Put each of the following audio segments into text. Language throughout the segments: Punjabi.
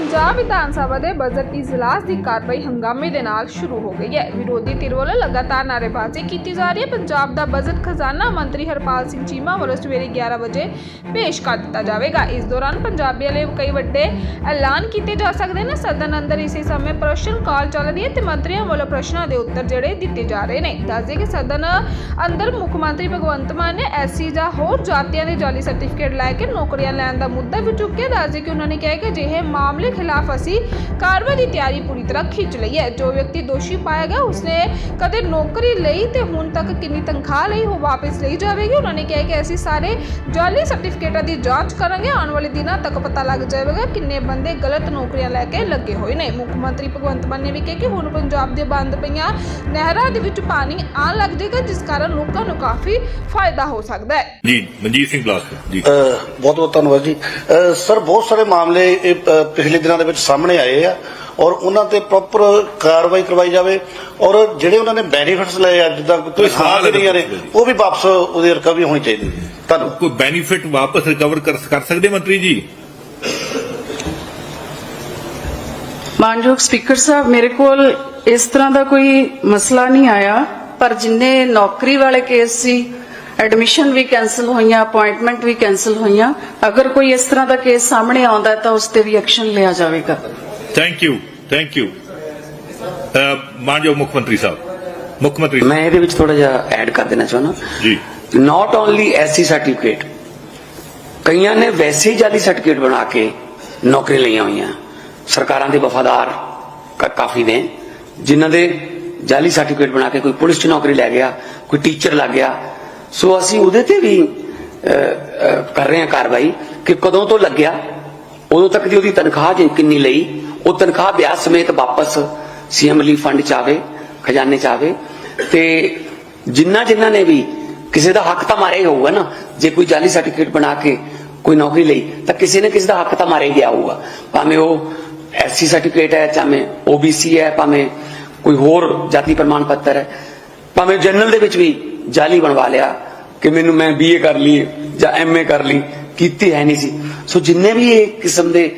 ਪੰਜਾਬ ਵਿਧਾਨ ਸਭਾ ਦੇ ਬਜਟ ਇਜਲਾਸ ਦੀ ਕਾਰਵਾਈ ਹੰਗਾਮੇ ਦੇ ਨਾਲ ਸ਼ੁਰੂ ਹੋ ਗਈ ਹੈ। ਵਿਰੋਧੀ ਧਿਰ ਵੱਲੋਂ ਲਗਾਤਾਰ ਨਾਅਰੇਬਾਜ਼ੀ ਕੀਤੀ ਜਾ ਰਹੀ ਹੈ। ਪੰਜਾਬ ਦਾ ਬਜਟ ਖਜ਼ਾਨਾ ਮੰਤਰੀ ਹਰਪਾਲ ਸਿੰਘ ਚੀਮਾ ਵੱਲੋਂ ਸਵੇਰੇ 11 ਵਜੇ ਪੇਸ਼ ਕਰ ਦਿੱਤਾ ਜਾਵੇਗਾ। ਇਸ ਦੌਰਾਨ ਪੰਜਾਬੀਆਂ ਲਈ ਕਈ ਵੱਡੇ ਐਲਾਨ ਕੀਤੇ ਜਾ ਸਕਦੇ ਨੇ। ਸਦਨ ਅੰਦਰ ਇਸੇ ਸਮੇਂ ਪ੍ਰਸ਼ਨ ਕਾਲ ਚੱਲ ਰਹੀ ਹੈ ਤੇ ਮੰਤਰੀਆਂ ਵੱਲੋਂ ਪ੍ਰਸ਼ਨਾਂ ਦੇ ਉੱਤਰ ਜਿਹੜੇ ਦਿੱਤੇ ਜਾ ਰਹੇ ਨੇ। ਦੱਸਦੇ ਕਿ ਸਦਨ ਅੰਦਰ ਮੁੱਖ ਮੰਤਰੀ ਭਗਵੰਤ ਮਾਨ ਨੇ ਐਸਸੀ ਜਾਂ ਹੋਰ ਜਾਤੀਆਂ ਦੇ ਜਾਲੀ ਸਰਟੀਫਿਕੇਟ ਲੈ ਕੇ ਨੌਕਰੀਆਂ ਲੈਣ ਦਾ ਮੁੱਦਾ ਵੀ ਚੁੱਕਿਆ। ਦੱਸਦੇ ਕਿ ਉਹਨਾਂ ਨੇ ਕਿਹਾ ਕਿ ਅਜਿਹੇ ਮਾਮਲੇ ਖਿਲਾਫ ਅਸੀਂ ਕਾਰਵਾਈ ਦੀ ਤਿਆਰੀ ਪੂਰੀ ਤਰ੍ਹਾਂ ਖਿੱਚ ਲਈ ਹੈ। ਜੋ ਵਿਅਕਤੀ ਦੋਸ਼ੀ ਪਾਇਆ ਗਿਆ ਉਸਨੇ ਕਦੇ ਨੌਕਰੀ ਲਈ ਤੇ ਹੁਣ ਤੱਕ ਕਿੰਨੀ ਤਨਖਾਹ ਲਈ ਉਹ ਵਾਪਸ ਲਈ ਜਾਵੇਗੀ? ਉਹਨਾਂ ਨੇ ਕਿਹਾ ਕਿ ਅਸੀਂ ਸਾਰੇ ਜਾਲੀ ਸਰਟੀਫਿਕੇਟਾਂ ਦੀ ਜਾਂਚ ਕਰਾਂਗੇ। ਆਉਣ ਵਾਲੇ ਦਿਨਾਂ ਤੱਕ ਪਤਾ ਲੱਗ ਜਾਵੇਗਾ ਕਿੰਨੇ ਬੰਦੇ ਗਲਤ ਨੌਕਰੀਆਂ ਲੈ ਕੇ ਲੱਗੇ ਹੋਏ ਨੇ। ਮੁੱਖ ਮੰਤਰੀ ਭਗਵੰਤ ਮਾਨ ਨੇ ਵੀ ਕਿਹਾ ਕਿ ਹੁਣ ਪੰਜਾਬ ਦੇ ਬੰਦ ਪਈਆਂ ਨਹਿਰਾਂ ਦੇ ਵਿੱਚ ਪਾਣੀ ਆਉਣ ਲੱਗ ਜਾਏਗਾ ਜਿਸ ਕਾਰਨ ਲੋਕਾਂ ਨੂੰ ਕਾਫੀ ਫਾਇਦਾ ਹੋ ਸਕਦਾ ਹੈ। ਜੀ ਮਨਜੀਤ ਸਿੰਘ ਬਲਾਸਪੁਰ। ਜੀ। ਬਹੁਤ ਬਹੁਤ ਧੰਨਵਾਦ ਜੀ। ਸਰ ਬਹੁਤ ਸਾਰੇ ਮਾਮਲੇ ਪਿਛਲੇ ਦਿਨਾਂ ਦੇ ਵਿੱਚ ਸਾਹਮਣੇ ਆਏ ਆ ਔਰ ਉਹਨਾਂ ਤੇ ਪ੍ਰੋਪਰ ਕਾਰਵਾਈ ਕਰਵਾਈ ਜਾਵੇ ਔਰ ਜਿਹੜੇ ਉਹਨਾਂ ਨੇ ਬੈਨੀਫਿਟਸ ਲਏ ਆ ਜਿੱਦਾਂ ਕੋਈ ਸਾਲ ਰਹੀਆਂ ਨੇ ਉਹ ਵੀ ਵਾਪਸ ਉਹਦੀ ਰਿਕਵਰੀ ਹੋਣੀ ਚਾਹੀਦੀ ਹੈ। ਧੰਨਵਾਦ। ਕੋਈ ਬੈਨੀਫਿਟ ਵਾਪਸ ਰਿਕਵਰ ਕਰ ਕਰ ਸਕਦੇ ਮੰਤਰੀ ਜੀ? ਮਾਨਯੋਗ ਸਪੀਕਰ ਸਾਹਿਬ ਮੇਰੇ ਕੋਲ ਇਸ ਤਰ੍ਹਾਂ ਦਾ ਕੋਈ ਮਸਲਾ ਨਹੀਂ ਆਇਆ ਪਰ ਜਿੰਨੇ ਨੌਕਰੀ ਵਾਲੇ ਕੇਸ ਸੀ ਐਡਮਿਸ਼ਨ ਵੀ ਕੈਨਸਲ ਹੋਈਆਂ ਅਪਾਇੰਟਮੈਂਟ ਵੀ ਕੈਨਸਲ ਹੋਈਆਂ। ਅਗਰ ਕੋਈ ਇਸ ਤਰ੍ਹਾਂ ਦਾ ਕੇਸ ਸਾਹਮਣੇ ਆਉਂਦਾ ਤਾਂ ਉਸ ਤੇ ਵੀ ਐਕਸ਼ਨ ਲਿਆ ਜਾਵੇਗਾ। ਥੈਂਕ ਯੂ ਥੈਂਕ ਯੂ ਮਾਨਯੋਗ ਮੁੱਖ ਮੰਤਰੀ ਸਾਹਿਬ ਮੁੱਖ ਮੰਤਰੀ ਮੈਂ ਇਹਦੇ ਵਿੱਚ ਥੋੜਾ ਜਿਹਾ ਐਡ ਕਰ ਦੇਣਾ ਚਾਹੁੰਦਾ। ਜੀ। ਨਾਟ ਓਨਲੀ ਐਸਸੀ ਸਰਟੀਫਿਕੇਟ ਕਈਆਂ ਨੇ ਵੈਸੇ ਹੀ ਜਾਲੀ ਸਰਟੀਫਿਕੇਟ ਬਣਾ ਕੇ ਨੌਕਰੀ ਲਈਆਂ ਹੋਈਆਂ। ਸਰਕਾਰਾਂ ਦੇ ਵਫਾਦਾਰ ਕਾਫੀ ਨੇ ਜਿਨ੍ਹਾਂ ਦੇ ਜਾਲੀ ਸਰਟੀਫਿਕੇਟ ਬਣਾ ਕੇ ਕੋਈ ਪੁਲਿਸ 'ਚ ਨੌਕਰੀ ਲੈ ਗਿਆ ਕੋਈ ਟੀਚਰ ਲੱਗ ਗਿਆ ਸੋ ਅਸੀਂ ਉਹਦੇ ਤੇ ਵੀ ਕਰ ਰਹੇ ਹਾਂ ਕਾਰਵਾਈ ਕਿ ਕਦੋਂ ਤੋਂ ਲੱਗਿਆ, ਉਦੋਂ ਤੱਕ ਦੀ ਉਹਦੀ ਤਨਖਾਹ ਜੇ ਕਿੰਨੀ ਲਈ, ਉਹ ਤਨਖਾਹ ਵਿਆਜ ਸਮੇਤ ਵਾਪਸ ਸੀਐਮ ਰਿਲੀਫ ਫੰਡ ਚ ਆਵੇ, ਖਜ਼ਾਨੇ ਚ ਆਵੇ, ਤੇ ਜਿੰਨਾ ਜਿੰਨਾ ਨੇ ਵੀ ਕਿਸੇ ਦਾ ਹੱਕ ਤਾਂ ਮਾਰਿਆ ਹੀ ਹੋਊਗਾ ਨਾ, ਜੇ ਕੋਈ ਜਾਲੀ ਸਰਟੀਫਿਕੇਟ ਬਣਾ ਕੇ ਕੋਈ ਨੌਕਰੀ ਲਈ, ਤਾਂ ਕਿਸੇ ਨੇ ਕਿਸੇ ਦਾ ਹੱਕ ਤਾਂ ਮਾਰਿਆ ਹੀ ਗਿਆ ਹੋਊਗਾ। ਭਾਵੇਂ ਉਹ ਐਸਸੀ ਸਰਟੀਫਿਕੇਟ ਹੈ ਚਾਹੇ ਓਬੀਸੀ ਹੈ, ਭਾਵੇਂ ਕੋਈ ਹੋਰ ਜਾਤੀ ਪ੍ਰਮਾਣ ਪੱਤਰ ਹੈ, ਭਾਵੇਂ ਜਨਰਲ ਦੇ ਵਿੱਚ ਵੀ ਜਾਲੀ ਬਣਵਾ ਲਿਆ ਕਿ ਮੈਨੂੰ ਮੈਂ ਬੀਏ ਕਰ ਲਈ ਜਾਂ ਐਮਏ ਕਰ ਲਈ, ਕੀਤੀ ਹੈ ਨਹੀਂ ਸੀ। ਸੋ ਜਿੰਨੇ ਵੀ ਇਹ ਕਿਸਮ ਦੇ,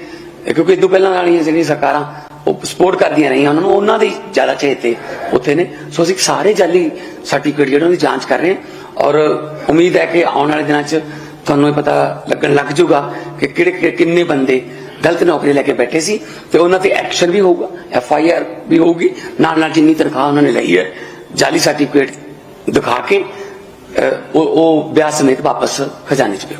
ਕਿਉਂਕਿ ਇਦੋਂ ਪਹਿਲਾਂ ਵਾਲੀਆਂ ਜਿਹੜੀਆਂ ਸਰਕਾਰਾਂ, ਉਹ ਸਪੋਰਟ ਕਰਦੀਆਂ ਰਹੀਆਂ, ਉਹਨਾਂ ਨੂੰ ਉਹਨਾਂ ਦੇ ਜ਼ਿਆਦਾ ਚੇਤੇ ਉੱਥੇ ਨੇ। ਸੋ ਅਸੀਂ ਸਾਰੇ ਜਾਲੀ ਸਰਟੀਫਿਕੇਟ ਜਿਹੜੇ ਉਹਨਾਂ ਦੀ ਜਾਂਚ ਕਰ ਰਹੇ ਹਾਂ ਔਰ ਉਮੀਦ ਹੈ ਕਿ ਆਉਣ ਵਾਲੇ ਦਿਨਾਂ 'ਚ ਤੁਹਾਨੂੰ ਇਹ ਪਤਾ ਲੱਗਣ ਲੱਗ ਜਾਊਗਾ ਕਿ ਕਿਹੜੇ- ਕਿੰਨੇ ਬੰਦੇ ਗਲਤ ਨੌਕਰੀ ਲੈ ਕੇ ਬੈਠੇ ਸੀ ਤੇ ਉਹਨਾਂ ਤੇ ਐਕਸ਼ਨ ਵੀ ਹੋਊਗਾ ਐਫ ਆਈ ਆਰ ਵੀ ਹੋਊਗੀ। ਨਾਲ ਨਾਲ ਜਿੰਨੀ ਤਨਖਾਹ ਉਹਨਾਂ ਨੇ ਲਈ ਹੈ, ਜਾਲੀ ਸਰਟੀਫਿਕੇਟ ਦਿਖਾ ਕੇ ਅਹ, ਉਹ ਉਹ ਵਿਆਹ ਸਮੇਤ ਵਾਪਸ ਖਜ਼ਾਨੇ 'ਚ ਪਿਓ